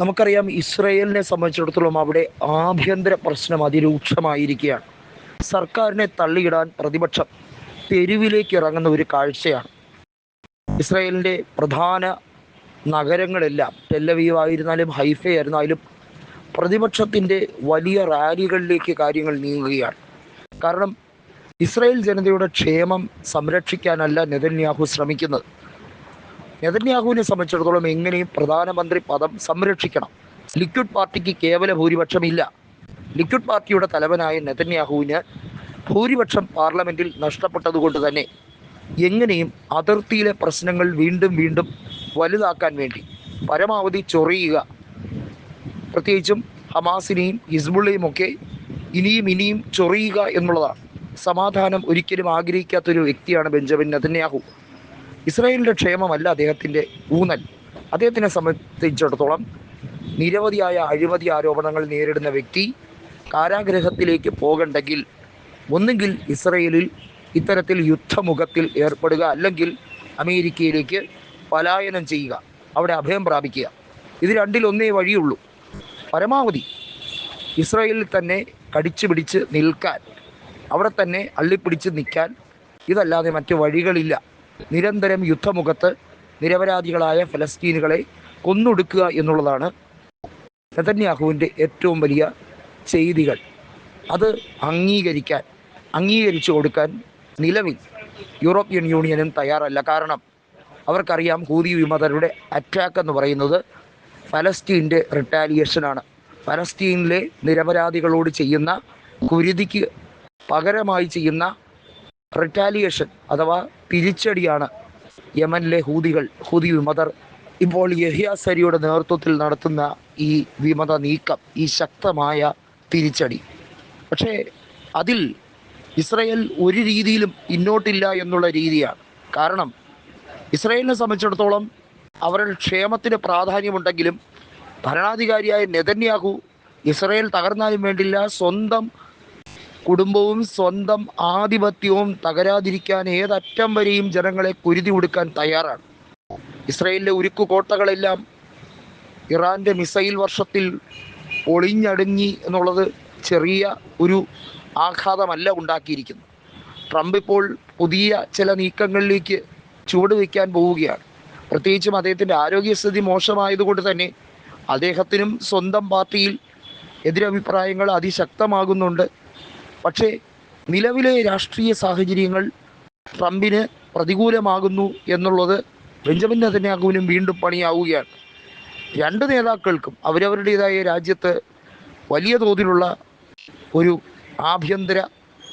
നമുക്കറിയാം ഇസ്രയേലിനെ സംബന്ധിച്ചിടത്തോളം അവിടെ ആഭ്യന്തര പ്രശ്നം അതിരൂക്ഷമായിരിക്കുകയാണ്. സർക്കാരിനെ തള്ളിയിടാൻ പ്രതിപക്ഷം തെരുവിലേക്ക് ഇറങ്ങുന്ന ഒരു കാഴ്ചയാണ്. ഇസ്രയേലിന്റെ പ്രധാന നഗരങ്ങളെല്ലാം ടെല്ലവീവ് ആയിരുന്നാലും ഹൈഫ ആയിരുന്നാലും പ്രതിപക്ഷത്തിന്റെ വലിയ റാലികളിലേക്ക് കാര്യങ്ങൾ നീങ്ങുകയാണ്. കാരണം ഇസ്രായേൽ ജനതയുടെ ക്ഷേമം സംരക്ഷിക്കാനല്ല നെതന്യാഹു ശ്രമിക്കുന്നത്. നെതന്യാഹുവിനെ സംബന്ധിച്ചിടത്തോളം എങ്ങനെയും പ്രധാനമന്ത്രി പദം സംരക്ഷിക്കണം. ലിക്വിഡ് പാർട്ടിക്ക് കേവല ഭൂരിപക്ഷമില്ല. ലിക്വിഡ് പാർട്ടിയുടെ തലവനായ നെതന്യാഹുവിന് ഭൂരിപക്ഷം പാർലമെന്റിൽ നഷ്ടപ്പെട്ടതുകൊണ്ട് തന്നെ എങ്ങനെയും അതിർത്തിയിലെ പ്രശ്നങ്ങൾ വീണ്ടും വീണ്ടും വലുതാക്കാൻ വേണ്ടി പരമാവധി ചൊറിയുക. പ്രത്യേകിച്ചും ഹമാസിനെയും ഹിസ്ബുള്ളയും ഒക്കെ ഇനിയും ഇനിയും ചൊറിയുക എന്നുള്ളതാണ്. സമാധാനം ഒരിക്കലും ആഗ്രഹിക്കാത്തൊരു വ്യക്തിയാണ് ബെഞ്ചമിൻ നെതന്യാഹു. ഇസ്രായേലിന്റെ ക്ഷേമമല്ല അദ്ദേഹത്തിന്റെ ഊന്നൽ. അദ്ദേഹത്തിനെ സംബന്ധിച്ചിടത്തോളം നിരവധിയായ അഴിമതി ആരോപണങ്ങൾ നേരിടുന്ന വ്യക്തി കാരാഗ്രഹത്തിലേക്ക് പോകണ്ടെങ്കിൽ ഒന്നുകിൽ ഇസ്രയേലിൽ ഇത്തരത്തിൽ യുദ്ധമുഖത്തിൽ ഏർപ്പെടുക അല്ലെങ്കിൽ അമേരിക്കയിലേക്ക് പലായനം ചെയ്യുക അവിടെ അഭയം പ്രാപിക്കുക. ഇത് രണ്ടിൽ ഒന്നേ വഴിയുള്ളൂ. പരമാവധി ഇസ്രയേലിൽ തന്നെ കടിച്ചു പിടിച്ച് നിൽക്കാൻ അവിടെ തന്നെ അള്ളിപ്പിടിച്ച് നിൽക്കാൻ ഇതല്ലാതെ മറ്റു വഴികളില്ല. നിരന്തരം യുദ്ധമുഖത്ത് നിരപരാധികളായ ഫലസ്തീനുകളെ കൊന്നൊടുക്കുക എന്നുള്ളതാണ് നെതന്യാഹുവിന്റെ ഏറ്റവും വലിയ ചെയ്തികൾ. അത് അംഗീകരിക്കാൻ അംഗീകരിച്ചു കൊടുക്കാൻ നിലവിൽ യൂറോപ്യൻ യൂണിയനും തയ്യാറല്ല. കാരണം അവർക്കറിയാം ഹൂതി വിമതരുടെ അറ്റാക്ക് എന്ന് പറയുന്നത് ഫലസ്തീന്റെ റിട്ടാലിയേഷനാണ് ഫലസ്തീനിലെ നിരപരാധികളോട് ചെയ്യുന്ന കുരുതിക്ക് പകരമായി ചെയ്യുന്ന റിട്ടാലിയേഷൻ അഥവാ തിരിച്ചടിയാണ് യമനിലെ ഹൂതികൾ ഹൂതി വിമതർ. ഇപ്പോൾ യഹിയ സരിയുടെ നേതൃത്വത്തിൽ നടത്തുന്ന ഈ വിമത നീക്കം ഈ ശക്തമായ തിരിച്ചടി പക്ഷേ അതിൽ ഇസ്രയേൽ ഒരു രീതിയിലും പിന്നോട്ടില്ല എന്നുള്ള രീതിയാണ്. കാരണം ഇസ്രയേലിനെ സംബന്ധിച്ചിടത്തോളം അവരുടെ ക്ഷേമത്തിന് പ്രാധാന്യമുണ്ടെങ്കിലും ഭരണാധികാരിയായ നെതന്യാഹു ഇസ്രയേൽ തകർന്നാലും വേണ്ടില്ല സ്വന്തം കുടുംബവും സ്വന്തം ആധിപത്യവും തകരാതിരിക്കാൻ ഏതറ്റം വരെയും ജനങ്ങളെ കുരുതി കൊടുക്കാൻ തയ്യാറാണ്. ഇസ്രയേലിലെ ഉരുക്കു കോട്ടകളെല്ലാം ഇറാന്റെ മിസൈൽ വർഷത്തിൽ ഒളിഞ്ഞടുങ്ങി എന്നുള്ളത് ചെറിയ ഒരു ആഘാതമല്ല ഉണ്ടാക്കിയിരിക്കുന്നത്. ട്രംപ് ഇപ്പോൾ പുതിയ ചില നീക്കങ്ങളിലേക്ക് ചുവട് വയ്ക്കാൻ പോവുകയാണ്. പ്രത്യേകിച്ചും അദ്ദേഹത്തിന്റെ ആരോഗ്യസ്ഥിതി മോശമായതുകൊണ്ട് തന്നെ അദ്ദേഹത്തിനും സ്വന്തം പാർട്ടിയിൽ എതിരഭിപ്രായങ്ങൾ അതിശക്തമാകുന്നുണ്ട്. പക്ഷേ നിലവിലെ രാഷ്ട്രീയ സാഹചര്യങ്ങൾ ട്രംപിന് പ്രതികൂലമാകുന്നു എന്നുള്ളത് ബെഞ്ചമിൻ നെതന്യാഹുവിനും വീണ്ടും പണിയാവുകയാണ്. രണ്ട് നേതാക്കൾക്കും അവരവരുടേതായ രാജ്യത്ത് വലിയ തോതിലുള്ള ഒരു ആഭ്യന്തര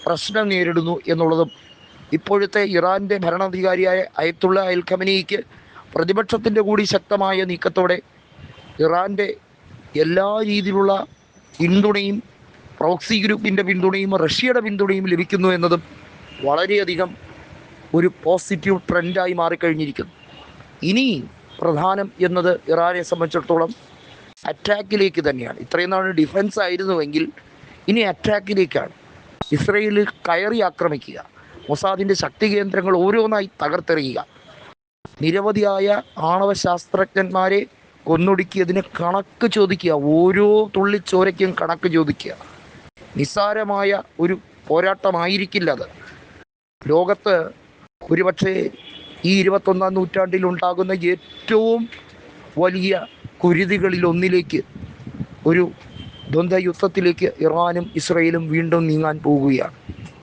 പ്രശ്നം നേരിടുന്നു എന്നുള്ളതും ഇപ്പോഴത്തെ ഇറാന്റെ ഭരണാധികാരിയായ അയത്തുള്ള അൽ ഖമനിക്ക് പ്രതിപക്ഷത്തിന്റെ കൂടി ശക്തമായ നീക്കത്തോടെ ഇറാന്റെ എല്ലാ രീതിയിലുള്ള പിന്തുണയും പ്രോക്സി ഗ്രൂപ്പിന്റെ പിന്തുണയും റഷ്യയുടെ പിന്തുണയും ലഭിക്കുന്നു എന്നതും വളരെയധികം ഒരു പോസിറ്റീവ് ട്രെൻഡായി മാറിക്കഴിഞ്ഞിരിക്കുന്നു. ഇനി പ്രധാനം എന്നത് ഇറാനെ സംബന്ധിച്ചിടത്തോളം അറ്റാക്കിലേക്ക് തന്നെയാണ്. ഇത്രയും നാൾ ഡിഫൻസ് ആയിരുന്നുവെങ്കിൽ ഇനി അറ്റാക്കിലേക്കാണ് ഇസ്രയേലിൽ കയറി ആക്രമിക്കുക മൊസാദിന്റെ ശക്തി കേന്ദ്രങ്ങൾ ഓരോന്നായി തകർത്തെറിയുക. നിരവധിയായ ആണവ ശാസ്ത്രജ്ഞന്മാരെ കൊന്നൊടുക്കിയതിന് കണക്ക് ചോദിക്കുക ഓരോ തുള്ളി ചോരയ്ക്കും കണക്ക് ചോദിക്കുക. നിസ്സാരമായ ഒരു പോരാട്ടമായിരിക്കില്ല അത്. ലോകത്ത് ഒരുപക്ഷെ ഈ ഇരുപത്തൊന്നാം നൂറ്റാണ്ടിൽ ഉണ്ടാകുന്ന ഏറ്റവും വലിയ കുരുതികളിൽ ഒന്നിലേക്ക് ഒരു ദ്വന്ദ്വ യുദ്ധത്തിലേക്ക് ഇറാനും ഇസ്രയേലും വീണ്ടും നീങ്ങാൻ പോവുകയാണ്.